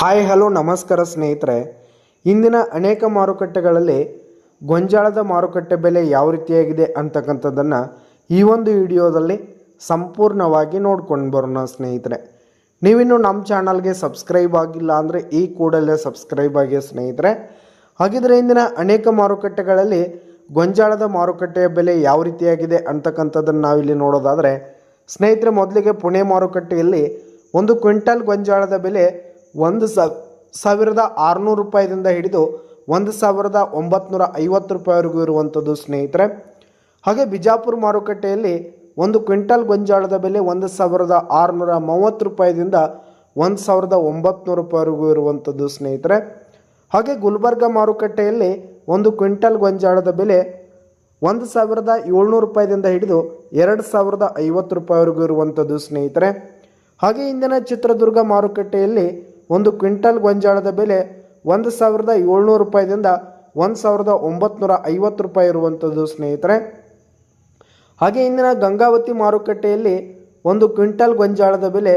Hi, hello, ನಮಸ್ಕಾರ ಸ್ನೇಹಿತರೆ. ಇಂದಿನ ಅನೇಕ ಮಾರುಕಟ್ಟೆಗಳಲ್ಲಿ ಗೊಂಜಾಳದ ಮಾರುಕಟ್ಟೆ ಬೆಲೆ ಯಾವ ರೀತಿಯಾಗಿದೆ ಅಂತಕ್ಕಂಥದ್ದನ್ನು ಈ ಒಂದು ವಿಡಿಯೋದಲ್ಲಿ ಸಂಪೂರ್ಣವಾಗಿ ನೋಡ್ಕೊಂಡು ಬರೋಣ ಸ್ನೇಹಿತರೆ. ನೀವಿನ್ನು ನಮ್ಮ ಚಾನಲ್ಗೆ ಸಬ್ಸ್ಕ್ರೈಬ್ ಆಗಿಲ್ಲ ಅಂದರೆ ಈ ಕೂಡಲೇ ಸಬ್ಸ್ಕ್ರೈಬ್ ಆಗಿ ಸ್ನೇಹಿತರೆ. ಹಾಗಿದ್ರೆ ಇಂದಿನ ಅನೇಕ ಮಾರುಕಟ್ಟೆಗಳಲ್ಲಿ ಗೊಂಜಾಳದ ಮಾರುಕಟ್ಟೆಯ ಬೆಲೆ ಯಾವ ರೀತಿಯಾಗಿದೆ ಅಂತಕ್ಕಂಥದ್ದನ್ನು ನಾವಿಲ್ಲಿ ನೋಡೋದಾದರೆ, ಸ್ನೇಹಿತರೆ, ಮೊದಲಿಗೆ ಪುಣೆ ಮಾರುಕಟ್ಟೆಯಲ್ಲಿ ಒಂದು ಕ್ವಿಂಟಲ್ ಗೊಂಜಾಳದ ಬೆಲೆ ಒಂದು ಸಾವಿರದ ಆರುನೂರು ರೂಪಾಯಿದಿಂದ ಹಿಡಿದು ಒಂದು ಸಾವಿರದ ಒಂಬತ್ನೂರ ಐವತ್ತು ರೂಪಾಯಿವರೆಗೂ ಇರುವಂಥದ್ದು ಸ್ನೇಹಿತರೆ. ಹಾಗೆ ಬಿಜಾಪುರ ಮಾರುಕಟ್ಟೆಯಲ್ಲಿ ಒಂದು ಕ್ವಿಂಟಲ್ ಗೊಂಜಾಳದ ಬೆಲೆ ಒಂದು ಸಾವಿರದ ಆರುನೂರ ಮೂವತ್ತು ರೂಪಾಯಿದಿಂದ ಒಂದು ಸಾವಿರದ ಒಂಬತ್ನೂರು ರೂಪಾಯಿವರೆಗೂ ಇರುವಂಥದ್ದು ಸ್ನೇಹಿತರೆ. ಹಾಗೆ ಗುಲ್ಬರ್ಗ ಮಾರುಕಟ್ಟೆಯಲ್ಲಿ ಒಂದು ಕ್ವಿಂಟಲ್ ಗೊಂಜಾಳದ ಬೆಲೆ ಒಂದು ಸಾವಿರದ ಏಳ್ನೂರು ರೂಪಾಯಿದಿಂದ ಹಿಡಿದು ಎರಡು ಸಾವಿರದ ಐವತ್ತು ರೂಪಾಯಿವರೆಗೂ ಇರುವಂಥದ್ದು ಸ್ನೇಹಿತರೆ. ಹಾಗೆ ಇಂದಿನ ಚಿತ್ರದುರ್ಗ ಮಾರುಕಟ್ಟೆಯಲ್ಲಿ ಒಂದು ಕ್ವಿಂಟಲ್ ಗೊಂಜಾಳದ ಬೆಲೆ ಒಂದು ಸಾವಿರದ ಏಳ್ನೂರು ರೂಪಾಯಿದಿಂದ ಒಂದು ಸಾವಿರದ ಒಂಬತ್ನೂರ ಐವತ್ತು ರೂಪಾಯಿ ಇರುವಂಥದ್ದು, ಸ್ನೇಹಿತರೆ. ಹಾಗೆ ಇಂದಿನ ಗಂಗಾವತಿ ಮಾರುಕಟ್ಟೆಯಲ್ಲಿ ಒಂದು ಕ್ವಿಂಟಲ್ ಗೊಂಜಾಳದ ಬೆಲೆ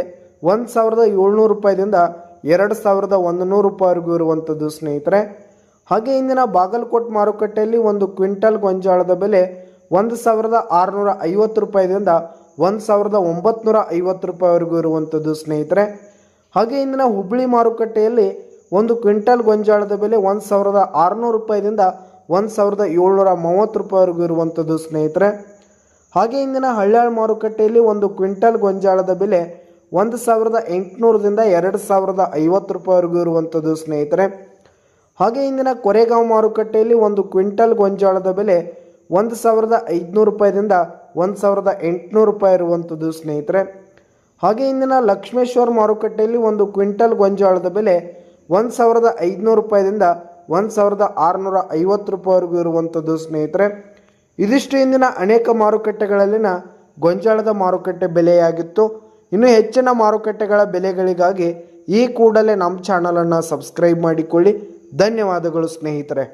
ಒಂದು ಸಾವಿರದ ಏಳ್ನೂರು ರೂಪಾಯಿದಿಂದ ಎರಡು ಸಾವಿರದ ಒಂದು ನೂರು ರೂಪಾಯಿವರೆಗೂ ಇರುವಂಥದ್ದು, ಸ್ನೇಹಿತರೆ. ಹಾಗೆ ಇಂದಿನ ಬಾಗಲಕೋಟ್ ಮಾರುಕಟ್ಟೆಯಲ್ಲಿ ಒಂದು ಕ್ವಿಂಟಲ್ ಗೊಂಜಾಳದ ಬೆಲೆ ಒಂದು ಸಾವಿರದ ಆರುನೂರ ಐವತ್ತು ರೂಪಾಯಿದಿಂದ ಒಂದು ಸಾವಿರದ ಒಂಬತ್ನೂರ ಐವತ್ತು ರೂಪಾಯಿವರೆಗೂ ಇರುವಂಥದ್ದು, ಸ್ನೇಹಿತರೆ. ಹಾಗೆ ಇಂದಿನ ಹುಬ್ಬಳ್ಳಿ ಮಾರುಕಟ್ಟೆಯಲ್ಲಿ ಒಂದು ಕ್ವಿಂಟಲ್ ಗೊಂಜಾಳದ ಬೆಲೆ ಒಂದು ಸಾವಿರದ ಆರುನೂರು ರೂಪಾಯಿದಿಂದ ಒಂದು ಸಾವಿರದ ಏಳ್ನೂರ ಮೂವತ್ತು ರೂಪಾಯಿವರೆಗೂ ಇರುವಂಥದ್ದು ಸ್ನೇಹಿತರೆ. ಹಾಗೆ ಇಂದಿನ ಹಳ್ಳಾಳ ಮಾರುಕಟ್ಟೆಯಲ್ಲಿ ಒಂದು ಕ್ವಿಂಟಲ್ ಗೊಂಜಾಳದ ಬೆಲೆ ಒಂದು ಸಾವಿರದ ಎಂಟುನೂರದಿಂದ ಎರಡು ಸಾವಿರದ ಐವತ್ತು ರೂಪಾಯಿವರೆಗೂ ಇರುವಂಥದ್ದು ಸ್ನೇಹಿತರೆ. ಹಾಗೆ ಇಂದಿನ ಕೊರೆಗಾಂವ್ ಮಾರುಕಟ್ಟೆಯಲ್ಲಿ ಒಂದು ಕ್ವಿಂಟಲ್ ಗೊಂಜಾಳದ ಬೆಲೆ ಒಂದು ಸಾವಿರದ ಐದುನೂರು ರೂಪಾಯಿದಿಂದ ಒಂದು ಸಾವಿರದ ಎಂಟುನೂರು ರೂಪಾಯಿ ಇರುವಂಥದ್ದು ಸ್ನೇಹಿತರೆ. ಹಾಗೆ ಇಂದಿನ ಲಕ್ಷ್ಮೇಶ್ವರ ಮಾರುಕಟ್ಟೆಯಲ್ಲಿ ಒಂದು ಕ್ವಿಂಟಲ್ ಗೊಂಜಾಳದ ಬೆಲೆ ಒಂದು ಸಾವಿರದ ಐದುನೂರು ರೂಪಾಯಿದಿಂದ ಒಂದು ಸಾವಿರದ ಆರುನೂರ ಐವತ್ತು ರೂಪಾಯಿವರೆಗೂ ಇರುವಂಥದ್ದು ಸ್ನೇಹಿತರೆ. ಇದಿಷ್ಟು ಇಂದಿನ ಅನೇಕ ಮಾರುಕಟ್ಟೆಗಳಲ್ಲಿನ ಗೊಂಜಾಳದ ಮಾರುಕಟ್ಟೆ ಬೆಲೆಯಾಗಿತ್ತು. ಇನ್ನು ಹೆಚ್ಚಿನ ಮಾರುಕಟ್ಟೆಗಳ ಬೆಲೆಗಳಿಗಾಗಿ ಈ ಕೂಡಲೇ ನಮ್ಮ ಚಾನಲನ್ನು ಸಬ್ಸ್ಕ್ರೈಬ್ ಮಾಡಿಕೊಳ್ಳಿ. ಧನ್ಯವಾದಗಳು, ಸ್ನೇಹಿತರೆ.